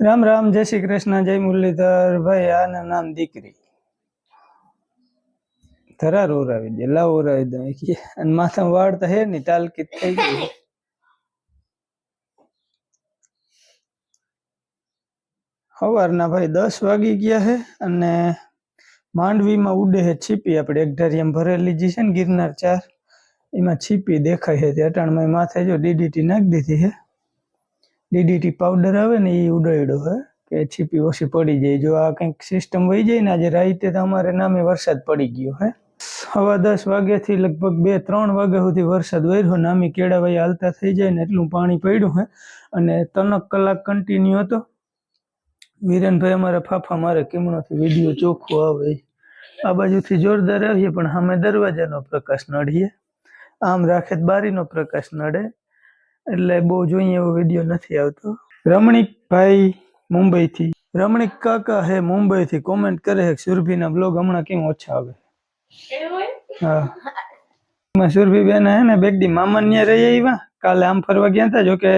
રામ રામ, જય શ્રી કૃષ્ણ, જય મુરલીધર ભાઈ આના નામ દીકરી. ધરાર ઓરાવી દે, લાવ ઓરાવી દે અને માથા વાળ તો હે ની તાલકીત થઈ ગઈ. સવારના ભાઈ દસ વાગી ગયા હે અને માંડવીમાં ઉડે છે છીપી. આપણે એક એકધારી ભરેલી જે છે ને ગિરનાર ચાર. એમાં છીપી દેખાય છે અટાણમાં માથે જો ડીડીટી નાખી દીધી છે ડીડીટી પાવડર આવે ને એ ઉડાડ્યો હે, કે છીપી ઓછી પડી જાય. જો આ કંઈક સિસ્ટમ વહી જાય ને આજે રાતે તો અમારે નામે વરસાદ પડી ગયો હે. સવા દસ વાગ્યાથી લગભગ બે, ત્રણ વાગ્યા સુધી વરસાદ વર્યો નામી કેળાવાઈ હાલતા થઈ જાય ને એટલું પાણી પડ્યું હે. અને તનક કલાક કન્ટિન્યુ હતો. વિરેનભાઈ અમારા ફાફા મારે કેમણોથી વીડિયો ચોખ્ખો આવે. આ બાજુથી જોરદાર આવીએ પણ સામે દરવાજાનો પ્રકાશ નડીએ આમ રાખે બારીનો પ્રકાશ નડે. એટલે બહુ જોઈએ એવો વીડિયો નથી આવતો. રમણીકભાઈ મુંબઈથી. રમણીક કાકા હે મુંબઈથી. કોમેન્ટ કરે છે સુરભીના બ્લોગ હમણાં કેમ ઓછા આવે? હા. સુરભી બેન હે ને બેગડી મામા ત્યાં રહી આવ્યા કાલે આમ ફરવા ગયા હતા જોકે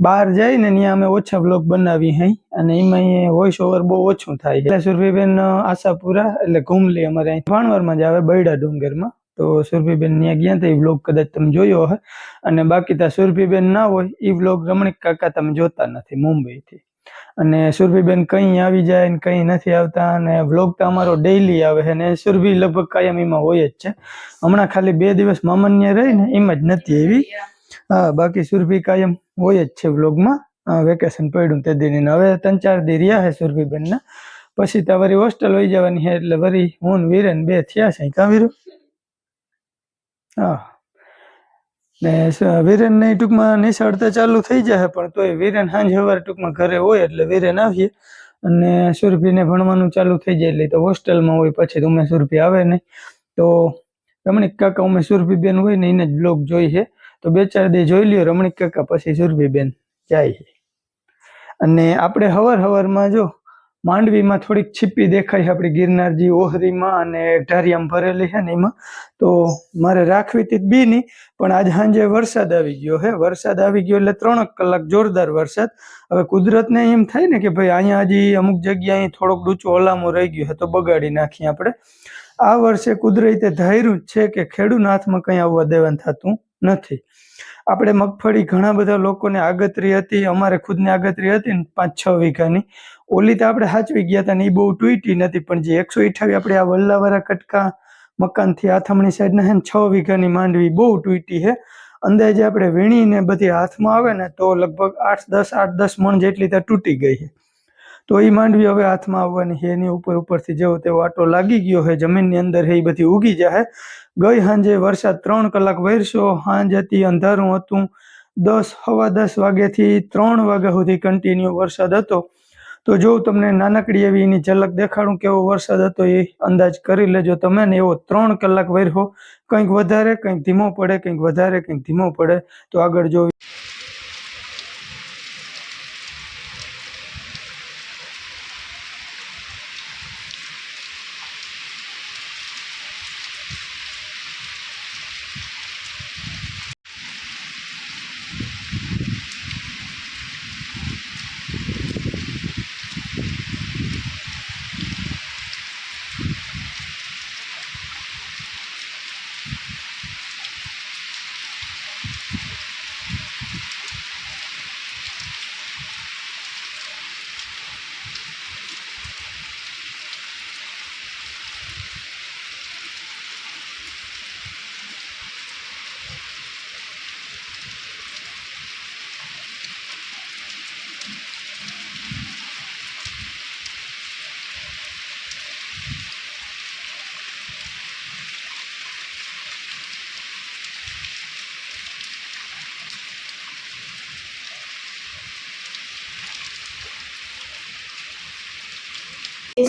બહાર જાય ને ત્યાં અમે ઓછા બ્લોગ બનાવી હઈ અને એમાં વોઇસ ઓવર બહુ ઓછું થાય એટલે સુરભીબેન આશાપુરા એટલે ઘુમલી અમારે અહીં. ભાણવરમાં જ આવે બૈડા ડુંગરમાં. તો સુરભીબેન ત્યાં ગયા હતા એ વ્લોગ કદાચ તમે જોયો હશે. અને બાકી ત્યાં સુરભીબેન ના હોય, એ વ્લોગ રમણીક કાકા તમે જોતા નથી, મુંબઈથી. અને સુરભીબેન કઈ આવી જાય ને કઈ નથી આવતા, અને વ્લોગ તો અમારો ડેઈલી આવે છે અને સુરભી લગભગ કાયમ એમાં હોય જ છે. હમણાં ખાલી બે દિવસ મામન્ય રહી ને એમ જ નથી એવી. હા, બાકી સુરભી કાયમ હોય જ છે વ્લોગમાં વેકેશન પડ્યું તે દિન હવે ત્રણ ચાર દી રહ્યા છે સુરભીબેનના. પછી તો વળી હોસ્ટેલ વહી જવાની છે, એટલે વળી હું વીરેન બે થયા છે કાં વીરુ? હા. ને વીરેન નહીં ટૂંકમાં નિશાળ તો ચાલુ થઈ જશે પણ તોય વીરેન સાંજ સવારે ટૂંકમાં ઘરે હોય એટલે વીરેન આવીએ. અને સુરભીને ભણવાનું ચાલુ થઈ જાય એટલે તો હોસ્ટેલમાં હોય, પછી તો ઉમે સુરભી આવે નહીં. તો રમણીક કાકા, ઉમે સુરભીબેન હોય ને એને જ બ્લોગ જોઈ છે. તો બે ચાર દે જોઈ લ્યો રમણીક કાકા, પછી સુરભીબેન જાય છે. અને આપણે હવાર હવારમાં જો માંડવીમાં થોડીક છીપી દેખાય આપણી ગિરનારજી ઓહરીમાં અને ઢારિયામાં ભરેલી છે ને એમાં. તો મારે રાખવી હતી બી નહીં પણ આજ સાંજે વરસાદ આવી ગયો હે વરસાદ આવી ગયો એટલે ત્રણ કલાક જોરદાર વરસાદ. હવે કુદરતને એમ થાય ને કે ભાઈ અહીંયા હજી અમુક જગ્યાએ થોડોક ડૂચો ઓલામો રહી ગયો હે તો બગાડી નાખીએ આપણે. આ વર્ષે કુદરતે ધાર્યું જ છે કે ખેડૂત હાથમાં કંઈ આવવા દેવાનું થતું નથી. આપણે મગફળી ઘણા બધા લોકોને આગતરી હતી, અમારે ખુદને આગતરી હતી ને પાંચ છ વીઘાની. ઓલી તો આપણે સાચવી ગયા હતા ને એ બહુ તૂટી નથી, પણ જે એકસો અઠાવી આપણે આ વલ્લાવાળા કટકા મકાનથી આથમણી સાઈડના છે ને છ વીઘાની માંડવી બહુ તૂટી છે અંદાજે આપણે વીણીને બધી હાથમાં આવે ને તો લગભગ આઠ, દસ આઠ, દસ મણ જેટલી ત્યાં તૂટી ગઈ છે. તો એ માંડવી હવે હાથમાં આવવાની છે, એની ઉપર ઉપરથી જેવો તેવો આટો લાગી ગયો છે, જમીનની અંદર એ બધી ઉગી જાય ગઈ સાંજે વરસાદ ત્રણ કલાક વરસ્યો સાંજ હતી, અંધારું હતું. દસ સવા દસ વાગ્યાથી ત્રણ વાગ્યા સુધી કન્ટિન્યુ વરસાદ હતો. તો જો તમને નાનકડી એવી એની ઝલક દેખાડું કેવો વરસાદ હતો એ અંદાજ કરી લેજો તમે ને એવો ત્રણ કલાક વર્યો કંઈક વધારે, કંઈક ધીમો પડે, કંઈક વધારે, કંઈક ધીમો પડે. તો આગળ જો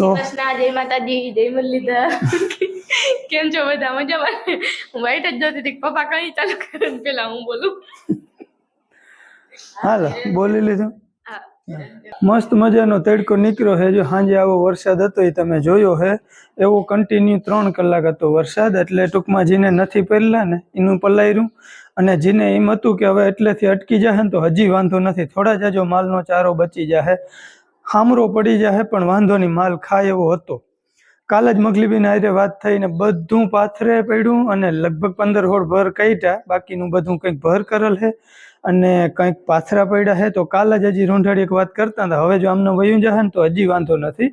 કૃષ્ણ જય માતાજી જય મુરલીધર કેમ છો બધા? મજામાં? હું વાઈટ જ જોતી હતી પપ્પા કઈ ચાલુ કરે પેલા હું બોલું. હાલો બોલી લીધું. મસ્ત મજાનો તડકો નીકળ્યો છે જો સાંજે આવો વરસાદ હતો એ તમે જોયો છે એવો કન્ટિન્યુ ત્રણ કલાક હતો વરસાદ એટલે ટૂંકમાં જેને નથી પહેરલા ને એનું પલાયરું. અને જેને એમ હતું કે હવે એટલેથી અટકી જશે ને તો હજી વાંધો નથી. થોડા જાજો માલનો ચારો બચી જશે હામરો પડી જાય પણ વાંધો નહીં માલ ખાય એવો હતો. કાલ જ મગલીબીન આયરે વાત થઈને બધું પાથરે પડ્યું અને લગભગ પંદર હોળ ભર કાઢ્યા બાકીનું બધું કંઈક ભર કરેલ છે અને કંઈક પાથરા પડ્યા છે તો કાલ જ હજી રૂંઢાડી એક વાત કરતા હતા, હવે જો આમનો વયું જશે ને તો હજી વાંધો નથી.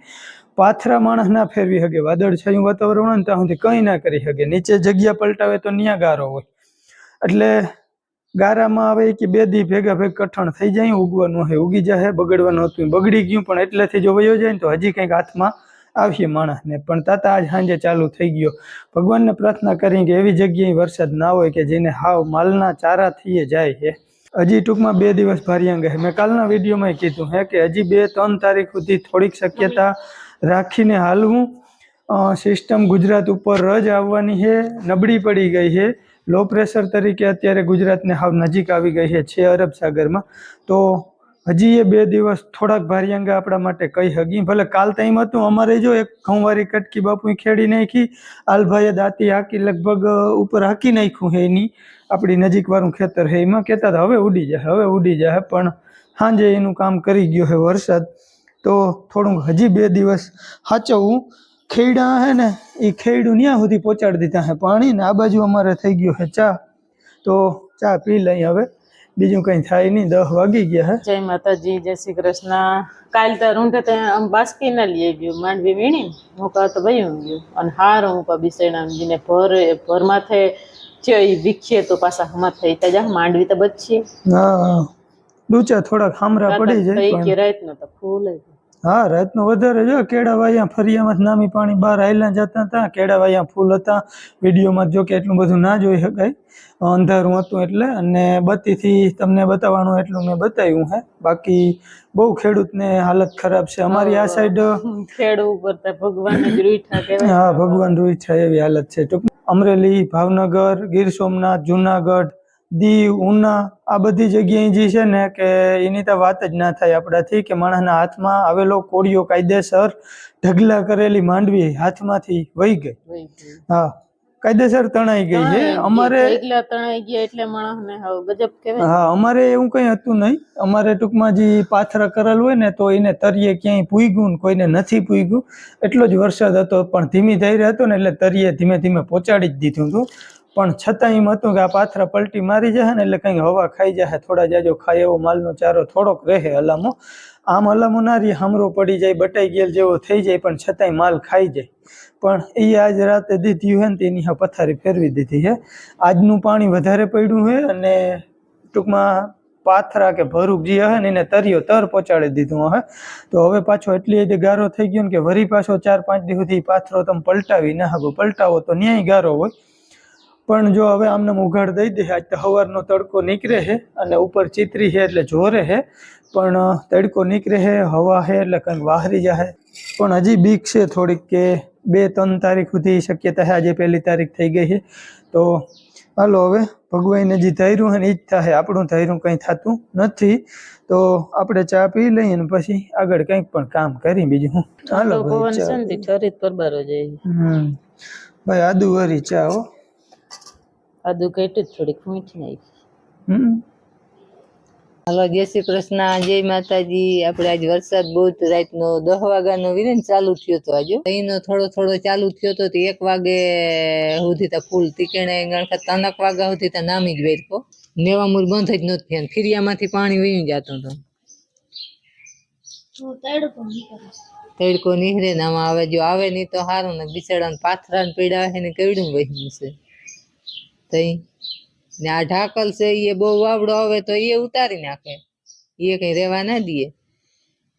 પાથરા માણસ ના ફેરવી શકે વાદળ છાયું વાતાવરણ હોય ને ત્યાં સુધી કંઈ ના કરી શકે નીચે જગ્યા પલટાવે તો ન્યા ગારો હોય. એટલે ગારામાં આવે કે બે દી ભેગા ભેગ કઠણ થઈ જાય, ઉગવાનું હોય, ઉગી જાય, બગડવાનું હતું, બગડી ગયું, પણ એટલેથી જો વયો જાય ને તો હજી કંઈક હાથમાં આવીએ માણસને. પણ તાતા આજ સાંજે ચાલુ થઈ ગયો. ભગવાનને પ્રાર્થના કરી કે એવી જગ્યાએ વરસાદ ના હોય કે જેને હાવ માલના ચારા થઈએ જાય છે હજી ટૂંકમાં બે દિવસ ભારિયાંગ હે. મેં કાલના વિડીયોમાં કીધું હે કે હજી બે ત્રણ તારીખ સુધી થોડીક શક્યતા રાખીને હાલવું. સિસ્ટમ ગુજરાત ઉપર રજ આવવાની છે નબળી પડી ગઈ છે લો પ્રેશર તરીકે અત્યારે ગુજરાતને હાવ નજીક આવી ગઈ છે છે અરબ સાગરમાં. તો હજી એ બે દિવસ થોડાક ભારિયાંગા આપણા માટે કહી હગી. ભલે કાલ ટાઈમ હતું, અમારે જો એક ઘઉંવારી કટકી બાપુએ ખેડી નાખી. આલભાઈએ દાંતી હાકી, લગભગ ઉપર હાકી નાખ્યું છે એની. આપણી નજીક વાળું ખેતર છે એમાં. કહેતા હતા, હવે ઉડી જાય હવે ઉડી જાય પણ સાંજે એનું કામ કરી ગયો છે વરસાદ. તો થોડુંક હજી બે દિવસ સાચવવું ખેડા હે ને એ ખેડું ત્યાં સુધી પહોંચાડી દીધા હે. પાણી ને આ બાજુ અમારે થઈ ગયું હે ચા. તો ચા પી લઈ હવે. બીજું કંઈ થાય નહીં દસ વાગી ગયા હે. જય માતાજી જય શ્રી કૃષ્ણ. કાલ તો રૂંઢે તે આમ બાસ્કી ના લઈ ગયું માંડવી વીણી હું કહું તો ભાઈ હું ગયું. અને હાર હું કહું બિસેણા જીને ભર ભર માથે થયો એ વિખીએ તો પાછા હમત થઈ તા જા માંડવી તો બચીએ હા ડૂચા થોડાક હામરા પડી જાય કે રાત નો તો ફૂલ. હા રાતનું વધારે જો કેળાવાયા ફરિયામાં નામી પાણી બહાર આયલા જતા હતા કેળાવાયા ફૂલ હતા. વિડીયોમાં જો કે એટલું બધું ના જોઈ શકાય. અંધારું હતું એટલે અને બત્તીથી તમને બતાવવાનું એટલું મેં બતાવ્યું હે. બાકી બહુ ખેડૂતને હાલત ખરાબ છે. અમારી આ સાઈડ ખેડૂત કરતા ભગવાન જ હા ભગવાન છે એવી હાલત છે. અમરેલી ભાવનગર ગીર સોમનાથ જુનાગઢ દીવ ઉના આ બધી જગ્યાએ જે છે ને કે એની તો વાત જ ના થાય આપણાથી કે માણસના હાથમાં આવેલો કોળિયો કાયદેસર ઢગલા કરેલી માંડવી હાથમાંથી વહી ગઈ. હા કાયદેસર તણાઈ ગઈ છે. અમારે તણાઈ ગયા એટલે માણસને ગજબ કહેવાય. હા અમારે એવું કંઈ હતું નહીં. અમારે ટૂંકમાં જે પાથરા કરેલ હોય ને તો એને તરીએ ક્યાંય પૂગ્યું ને કોઈને નથી પૂગ્યું એટલો જ વરસાદ હતો પણ ધીમી ધૈર્ય હતો ને એટલે તરીએ ધીમે ધીમે પહોંચાડી જ દીધું હતું. પણ છતાં એમ હતું કે આ પાથરા પલટી મારી જશે ને એટલે કંઈક હવા ખાઈ જશે થોડા જાજો ખાય એવો માલનો ચારો થોડોક રહે અલામો આમ અલામો ના રહી, હમરો પડી જાય, બટાઈ ગયેલ જેવો થઈ જાય, પણ છતાંય માલ ખાઈ જાય. પણ એ આજ રાતે દીધી હોય ને તેની હા પથારી ફેરવી દીધી છે આજનું પાણી વધારે પડ્યું છે અને ટૂંકમાં પાથરા કે ભરૂક જે હે ને એને તર્યો તર પહોંચાડી દીધું હે. તો હવે પાછો એટલી રીતે ગારો થઈ ગયો ને કે વરી પાછો ચાર પાંચ દિવસ સુધી પાથરો તમે પલટાવી ના હગો. પલટાવો તો ન્યાય ગારો હોય. પણ જો હવે આમને ઉઘાડ દઈ દે આજ તો સવારનો તડકો નીકળે છે અને ઉપર ચિત્રી છે એટલે જોરે છે. પણ તડકો નીકળે છે હવા છે એટલે કંઈક વાહરી જાય પણ હજી બીક છે થોડીક કે બે ત્રણ તારીખ સુધી શક્યતા છે. આજે પહેલી તારીખ થઈ ગઈ છે. તો હાલો હવે ભગવાનને જે ધૈર્યું અને એ જ થાય આપણું ધૈર્યું કંઈ થતું નથી. તો આપણે ચા પી લઈએ ને પછી આગળ કંઈક પણ કામ કરી બીજું હાલો પવન પરબારો જાય હમ. ભાઈ આદુ વરી ચા હો. આદુ કેટલી જ થોડીક મીઠી નાખી હમ હાલો જય શ્રી કૃષ્ણ જય માતાજી આપણે આજ વરસાદ બહુ રાતનો દહ વાગ્યાનો વિરન ચાલુ થયો હતો આજે અહીંનો થોડો થોડો ચાલુ થયો હતો એક વાગે સુધી તો ફૂલ તીકેણે ગણખત ત્રણક વાગ્યા સુધી તા નામી જ વેરકો નેવામૂર બંધ જ નહોતું થયા ફિરિયામાંથી પાણી વહી જતું હતું તડકો નીકળે ને આવે જો આવે નહીં તો સારું ને બિચારા પાથરા ને પીડા છે ને કેવડું વહી છે તઈ. ને આ ઢાકલ છે એ બહુ વાવડો આવે તો એ ઉતારી નાખે. એ કઈ રેવા ના દે.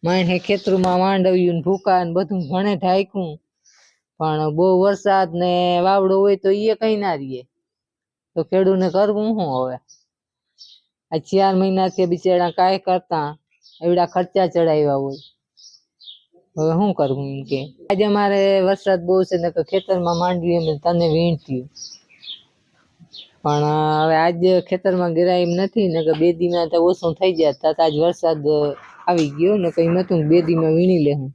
માણે ખેતરમાં માંડવ્યું ભૂકા ને બધું ભણે ઢાંક્યું. પણ બહુ વરસાદ ને વાવડો હોય તો એ કઈ ના રીએ તો ખેડૂને કરવું શું હવે? આ ચાર મહિનાથી બિચારા કાંઈ કરતા, એવડા ખર્ચા ચડાવ્યા હોય. હવે શું કરવું એમ કે? આજે મારે વરસાદ બહુ છે ને ખેતરમાં માંડવી અમે તને વીણતી. પણ હવે આજ ખેતરમાં ગેરાય એમ નથી ને કે બે દીમાં તો ઓછું થઈ જાય. તા આજ વરસાદ આવી ગયો ને કંઈ નતું બે દીમાં વીણી લેવું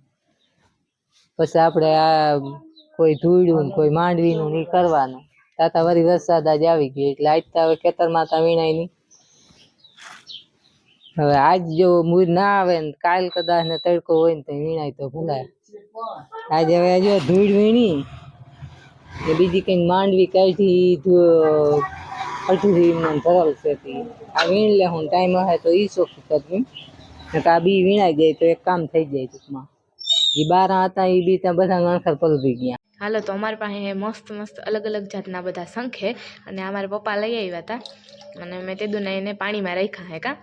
પછી આપણે આ કોઈ ધૂળ્યું કોઈ માંડવીનું એ કરવાનું. તાતા વરી વરસાદ આજ આવી ગયો, એટલે આજ તો હવે ખેતરમાં તો વીણાય નહીં. હવે આજ જો મૂર ના આવે ને, કાલ કદાચ ને તડકો હોય ને તો વીણાય તો ભૂલાય આજે હવે હજુ ધૂળ વીણી ને બીજી કંઈક માંડવી કાઢી અડધું મને ધરાવ છે આ વીણ લે હું ટાઈમ હશે તો એ શોખ કરવી ને આ બી વીણાઈ જાય તો એક કામ થઈ જાય ટૂંકમાં. એ બાર હતા એ બી ત્યાં બધા ગણખર પલવી ગયા. હાલો તો અમારી પાસે મસ્ત મસ્ત અલગ અલગ જાતના બધા શંખે અને અમારા પપ્પા લઈ આવ્યા હતા. અને મેં તે દુને એને પાણીમાં રાખ્યા હે કા?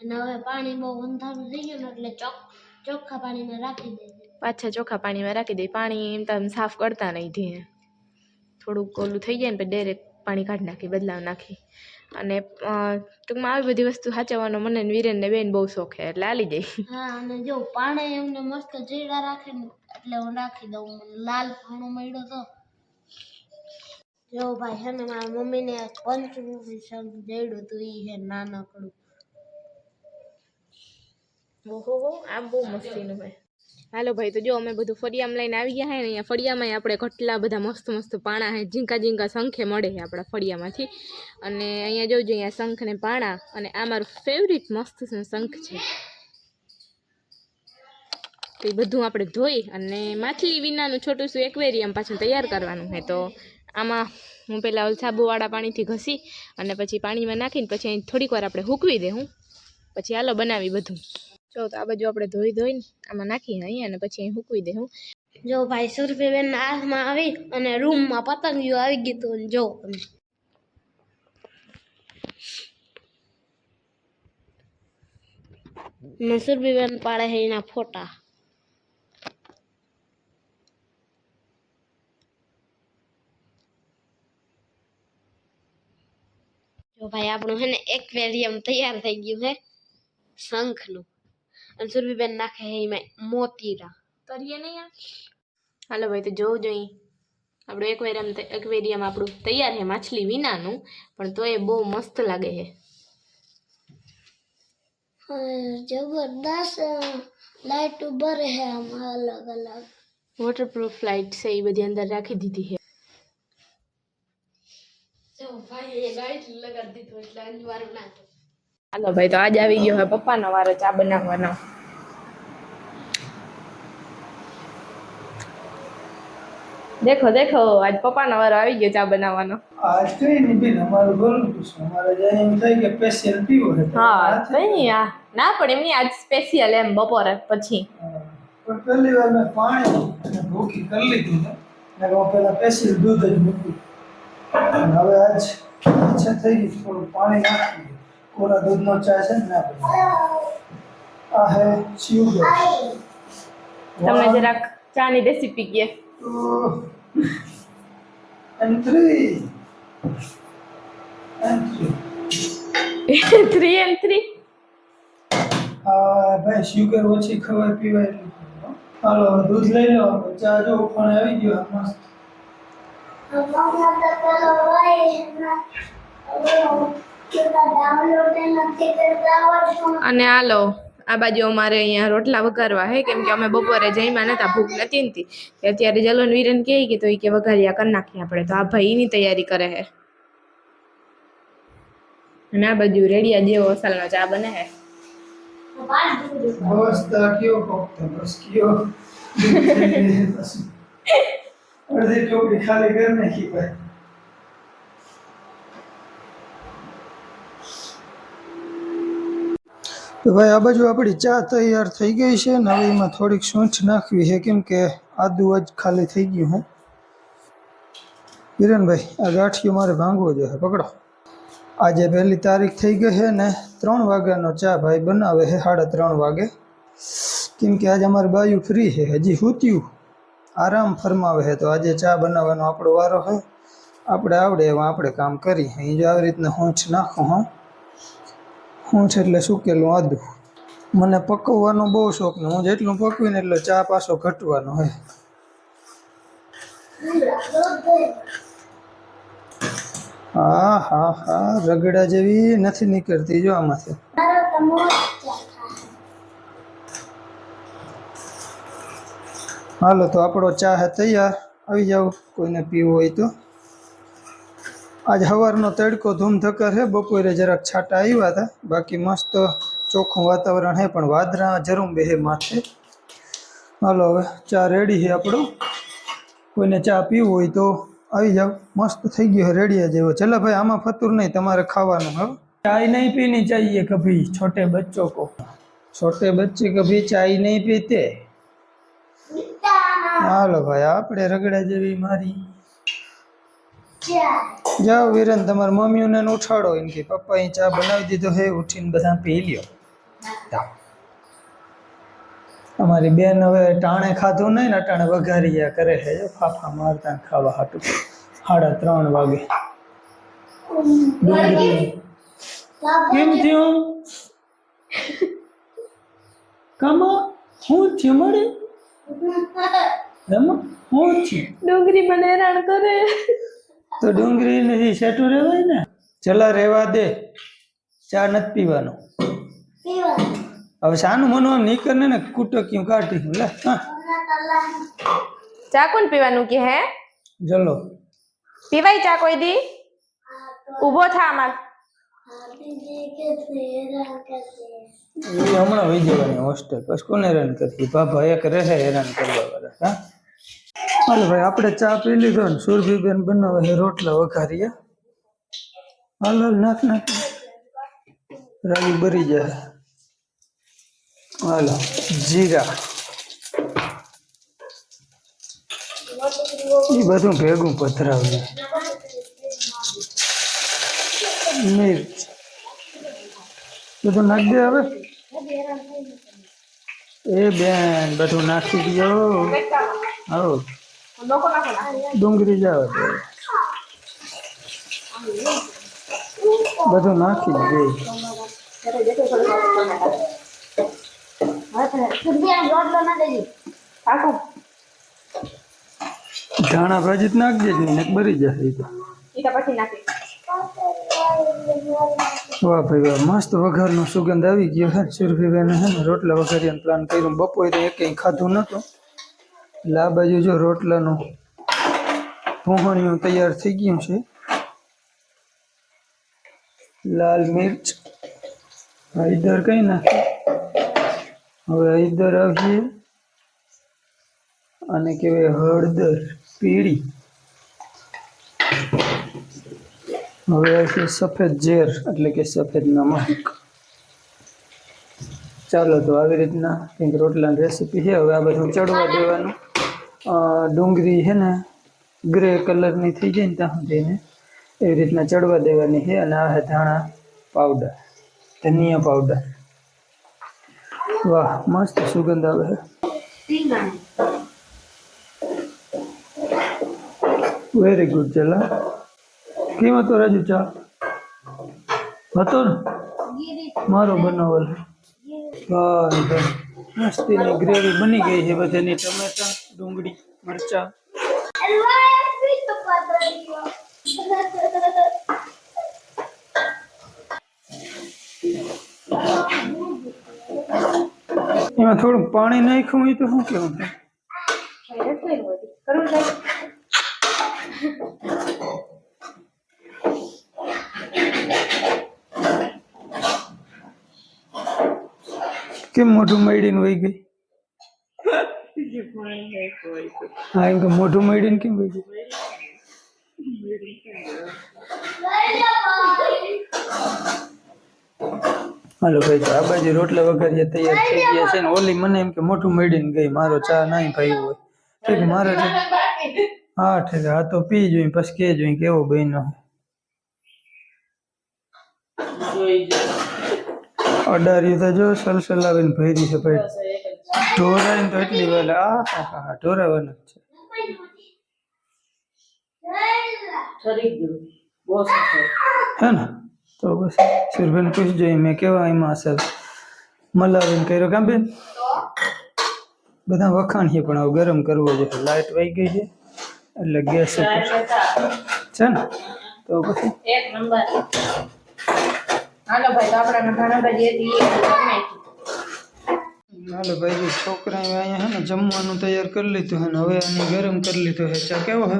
હવે પાણી બહુ અંધારું થઈ ગયું એટલે ચોખ્ખા પાણીમાં રાખી દે. પાછા ચોખ્ખા પાણીમાં રાખી દે. પાણી એમ તો સાફ કરતા નહીં ધીએ થોડુંક ઓલું થઈ જાય ને પછી ડાયરેક્ટ પાણી કાઢી નાખી બદલાવ નાખી. અને ટૂંકમાં આવી બધી વસ્તુ સાચવવાનો મને વીરેન ને બેન બહુ શોખ છે એટલે આલી જાય હા અને જો પાણી એમને મસ્ત જીડા રાખે ને એટલે હું નાખી દઉં મને લાલ પાણો મળ્યો તો. જો ભાઈ છે ને મારા મમ્મીને પંચમુખી શંખ જડ્યું તું એ છે નાનકડું. ઓહો આ બહુ મસ્તીનું ભાઈ. હાલો ભાઈ, તો જો અમે બધું ફળિયામાં લઈને આવી ગયા હે ને, અહીંયા ફળિયામાં આપણે ઘટલા બધા મસ્ત મસ્ત પાણા હે, ઝીંકા ઝીંકા શંખે મળે છે આપણા ફળિયામાંથી. અને અહીંયા જોજો, અહીંયા શંખ ને પાણા, અને આ મારું ફેવરિટ મસ્ત શંખ છે. તો એ બધું આપણે ધોઈ અને માછલી વિનાનું છોટુંસું એક્વેરિયમ પાછું તૈયાર કરવાનું હે, તો આમાં હું પહેલાં સાબુવાળા પાણીથી ઘસી અને પછી પાણીમાં નાખીને પછી અહીં થોડીક વાર આપણે હૂકવી દે હું પછી હાલો બનાવી બધું. तो आ बजू आप धोई धोई आम नाखी अँ पे हूकी दू जो भाई सुरफी बेन हाथ में रूम में पतंगियों आ गई तुम जो फोटा जो भाई आप एक्वेरियम तैयार थी गयु शंख नु અંસુર બી બેન નાખે હે એમાં મોતીરા કરીએ ને હાલો ભાઈ તો જોવું જોઈએ આપણું એકવેરિયમ એકવેરિયમ આપણું તૈયાર છે માછલી વિનાનું પણ તો એ બહુ મસ્ત લાગે છે જબરદસ્ત લાઇટ ઉભર હે આમાં અલગ અલગ વોટરપ્રૂફ લાઇટ છે એ બધી અંદર રાખી દીધી છે જો ભાઈ એ લાઇટ લગાડી દીધું એટલે અંજવારું ના હાલો ભાઈ તો આજ આવી ગયો હવે પપ્પાનો વારો ચા બનાવવાનો. દેખો દેખો આજ પપ્પાનો વારો આવી ગયો ચા બનાવવાનો. આજ કઈ નહીં બેન અમારું ગરમ પૂછો જાય એમ થાય કે સ્પેશિયલ પીવો હા કઈ આ ના પણ એમની આજ સ્પેશિયલ એમ બપોરે પછી. પણ પહેલી વાર મેં પાણી ભૂખી કરી લીધી ને મેં પેલા સ્પેશિયલ દૂધ જ મૂક્યું હવે આજ ઈચ્છા થઈ ગઈ થોડું પાણી નાખ્યું કોરા દૂધનો ચા છે ને આ હે શિવ તમને જરાક ચાની રેસીપી કહે. And three and three and three હા ભાઈ શુગર ઓછી ખવાય પીવાય હાલો દૂધ લઈ લો ચા જો પણ આવી ગયો મસ્ત. મમ્મી તો પેલો હોય અને હાલો આ બાજુ અમારે અહીંયા રોટલા વઘારવા હે કેમ કે અમે બપોરે જઈમાં નતા ભૂખ નથી હતી અત્યારે જલોન વીરન કહે કે તો એ કે વઘારિયા કરી નાખીએ આપણે. તો આ ભાઈ ભાઈની તૈયારી કરે હે. અને આ બાજુ રેડિયા જેવો અસલનો ચા બને હે. અડધી ટોપડી ખાલી કરી નાખી ભાઈ. તો ભાઈ આ બાજુ આપણી ચા તૈયાર થઈ ગઈ છે ને હવે એમાં થોડીક સૂંઠ નાખવી છે. કેમ કે આદુ જ ખાલી થઈ ગયું હું. કિરણભાઈ આ ગાંઠિયો મારે ભાંગવો જોઈએ પકડો. આજે પહેલી તારીખ થઈ ગઈ છે ને ત્રણ વાગ્યાનો ચા ભાઈ બનાવે છે, સાડા ત્રણ વાગે. કેમ કે આજે અમારે બાયું ફ્રી છે, હજી સૂત્યું. આરામ ફરમાવે છે. તો આજે ચા બનાવવાનો આપણો વારો છે. આપણે આવડે એવા આપણે કામ કરીએ. અહીં જો આવી રીતના હૂંઠ નાખું હું. હું છે એટલે સૂકેલું આદું. મને પકવવાનો બહુ શોખ ને હું જેટલું પકવીને એટલો ચા પાછો ઘટવાનો હે હા હા હા, રગડા જેવી નથી નીકળતી જો આમાંથી. હાલો, તો આપણો ચા તૈયાર. આવી જાવ કોઈને પીવું હોય તો. આજ સવારનો તડકો ધૂમધકર છે બપોરે જરાક છાંટા આવ્યા હતા બાકી મસ્ત ચોખ્ખું વાતાવરણ છે પણ વાદરા જરૂર બેહે માથે. હાલો હવે ચા રેડી છે આપણો. કોઈને ચા પીવું હોય તો આવી જાવ મસ્ત થઈ ગયો રેડિયા જેવો. ચલો ભાઈ આમાં ફતુર નહીં તમારે ખાવાનું હવે ચાય નહીં પીની ચાહીએ કભી છોટે બચ્ચો કો. છોટે બચ્ચે કભી ચાય નહીં પીતે? હાલો ભાઈ આપણે રગડા જેવી મારી. જાઓ વીરન તમારા મમ્મીઓને ને ઉઠાડો એમ કે પપ્પા અહીં ચા બનાવી દીધો હે ઉઠીને બધા પી લ્યો. અમારી બેન હવે ટાણે ખાધું નહીં ને ટાણે વઘારીયા કરે છે. જો ફાફા મારતા ખાવા હાટું. સાડા ત્રણ વાગે. કેમ? થયું? કામા? હું થયું મળે એમાં હું થયું ડુંગળી મને હેરાન કરે. તો ડુંગળી નથી સેટું રહેવાય ને? ચલા રહેવા દે. ચા નથી પીવાનો. હવે શાનું મનવા નીકળ ને કુટક્યું કાઢી. લે હા. ચા કોણ પીવાનું કે હે? ચલો. પીવાય ચા કોઈ દી? ઊભો થા અમાર એ હમણાં વહી જવાની હોસ્ટેલ. પછી કોને હેરાન કરતી બાબા એક રહે હેરાન કરવા વાળા. હા? હાલો ભાઈ, આપણે ચા પી લીધો ને સુરભીબેન બનાવે છે, રોટલા વઘારીએ. હાલ હાલ, નાખ નાખ. રાગી બરી જાય. હાલો, જીરા. એ બધું ભેગું પધરાવજે. મિર્ચ. બધું નાખ દે હવે. એ બેન, બધું નાખી દો આવો ડુંગળી જાવ બધું નાખી દે. ધાણા ભાજી જ નાખી દેજે ને બરી જશે એ તો. વાહ ભાઈ વાહ, મસ્ત વઘારનો સુગંધ આવી ગયો છે. સુરભીબેન હે ને રોટલા વઘારીને પ્લાન કર્યું. બપોરે એક કંઈ ખાધું નહોતું. એટલે આ બાજુ જો રોટલાનું ભૂહણિયું તૈયાર થઈ ગયું છે. લાલ મિર્ચ, હળદર કઈ નાખી? હવે હળદર આવીએ. અને કહેવાય હળદર પીળી. હવે આવશે સફેદ ઝેર એટલે કે સફેદ નમક ચાલો તો આવી રીતના કંઈક રોટલાની રેસીપી છે. હવે આ બધું ચડવા દેવાનું. ડુંગળી છે ને ગ્રે કલરની થઈ જાય ને ત્યાં સુધીને એવી રીતના ચડવા દેવાની છે. અને આ છે ધાણા પાવડર ધનિયા પાવડર વાહ મસ્ત સુગંધ આવે છે. વેરી ગુડ ચલા. કેમ હતો રાજુ ચા. હતો ને? મારો બનાવેલ ભાઈ ભાઈ મસ્તીની ગ્રેવી બની ગઈ છે બધાની. ટમેટા, ડુંગળી, મરચા. એમાં થોડું પાણી નાખ્યું હોય તો શું કેવું કેમ મોઢું મળી વહી ગઈ. હા, એમ કે મોઢું મળીને કેમ વહી ગઈ? હાલો ભાઈ, તો આ બાજુ રોટલા વઘારીએ તૈયાર થઈ ગયા છે ને ઓલી મને એમ કે મોઢું મળીને ગઈ, મારો ચા નહીં ભાઈ હોય. ઠીક મારે તો હા, ઠીક હા તો પી જોઈ પછી કે જોઈ કેવો બહેનો અડારી તો જો સલસલાવીને ભરી છે ભાઈ. ઢોરાઈને તો એટલી વાર આ હા હા હા ઢોરાવાના છે. હે ને? તો બસ સુરભેન પૂછજો મેં કેવા એમાં અસર મલાવીને કર્યો કામ બેન? બધા વખાણીએ પણ હવે ગરમ કરવો જોઈએ લાઇટ વહી ગઈ છે. એટલે ગેસ છે ને? તો પછી? એક નંબર. હાલો ભાઈ તો આપણા હતી એ નાખી હાલો ભાઈ જો છોકરાએ અહીંયા હે ને જમવાનું તૈયાર કરી લીધું હે ને હવે આને ગરમ કરી લીધું હે. ચા કેવો હે?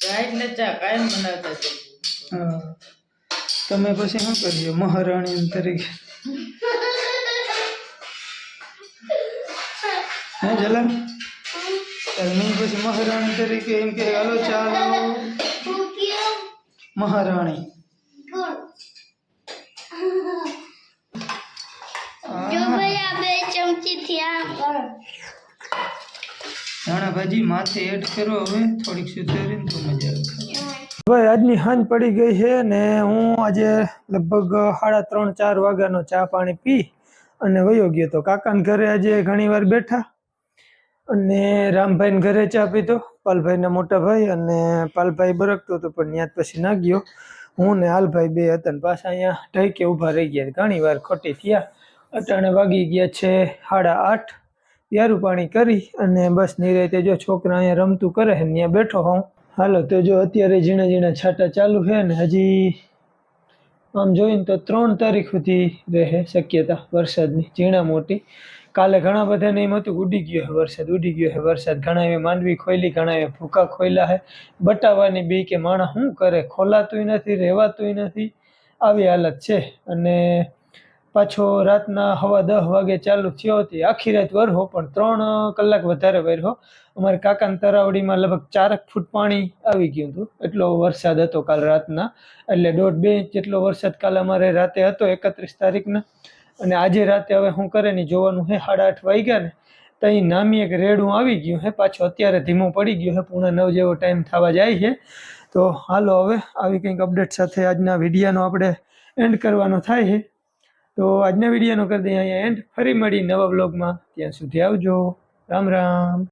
ચા એટલે ચા કાયમ બનાવતા છે હા. તમે પછી શું કરજો મહારાણી તરીકે. હે જલા મેં પછી મહારાણી તરીકે એમ કે હાલો ચા લાવો. મહારાણી જો ભાઈ આ બે ચમચી થી ધાણા ભાજી માથે એડ કરો હવે, થોડીક સુધારીને તો મજા આવે. ભાઈ આજની સાંજ પડી ગઈ છે ને હું આજે લગભગ સાડા ત્રણ, ચાર વાગ્યાનો ચા પાણી પી અને વયો ગયો તો કાકાના ઘરે આજે ઘણી વાર બેઠા અને રામભાઈને ઘરે ચા પીધો. પાલભાઈના મોટા ભાઈ અને પાલભાઈ બરકતો હતો પણ ત્યાં પછી ના ગયો. હું ને હાલભાઈ બે હતા ને પાછા અહીંયા ઢઈકે ઊભા રહી ગયા. ઘણી વાર ખોટી થયા. અટાણે વાગી ગયા છે સાડા આઠ. યારું પાણી કરી અને બસ નિરાતે જો છોકરા અહીંયા રમતું કરે છે ત્યાં બેઠો હોઉં. હાલો, તો જો અત્યારે ઝીણા ઝીણા છાંટા ચાલુ છે ને હજી આમ જોઈને તો ત્રણ તારીખ સુધી રહે શક્યતા વરસાદની, ઝીણા મોટી. કાલે ઘણા બધાને એમ હતું ઉડી ગયો છે વરસાદ, ઉડી ગયો છે વરસાદ. ઘણા એ માંડવી ખોલી ઘણા એ ભૂકા ખોલ્યા છે બટાવાની બી કે માણસ શું કરે, ખોલાતુંય નથી રહેવાતુંય નથી. આવી હાલત છે અને પાછો રાતના હવા દહ વાગે ચાલુ થયો હતી આખી રાત વરહો, પણ ત્રણ કલાક વધારે વરહો. અમારે કાકાના તરાવડીમાં લગભગ ચારક ફૂટ પાણી આવી ગયું હતું. એટલો વરસાદ હતો કાલ રાતના. એટલે દોઢ બે ઇંચ જેટલો વરસાદ કાલ અમારે રાતે હતો, એકત્રીસ તારીખના. અને આજે રાતે હવે હું કરે ને જોવાનું હે, સાડા આઠ વાગ્યા ને ત્યાં નામી એક રેડું આવી ગયું હે. પાછું અત્યારે ધીમું પડી ગયું હે, પૂણા નવ જેવો ટાઈમ થવા જાય છે. તો હાલો હવે આવી કંઈક અપડેટ સાથે આજના વિડીયાનો આપણે એન્ડ કરવાનો થાય છે. તો આજના વિડીયોનો કરી દઈએ અહીંયા એન્ડ ફરી મળી નવા બ્લોગમાં ત્યાં સુધી આવજો. રામ રામ.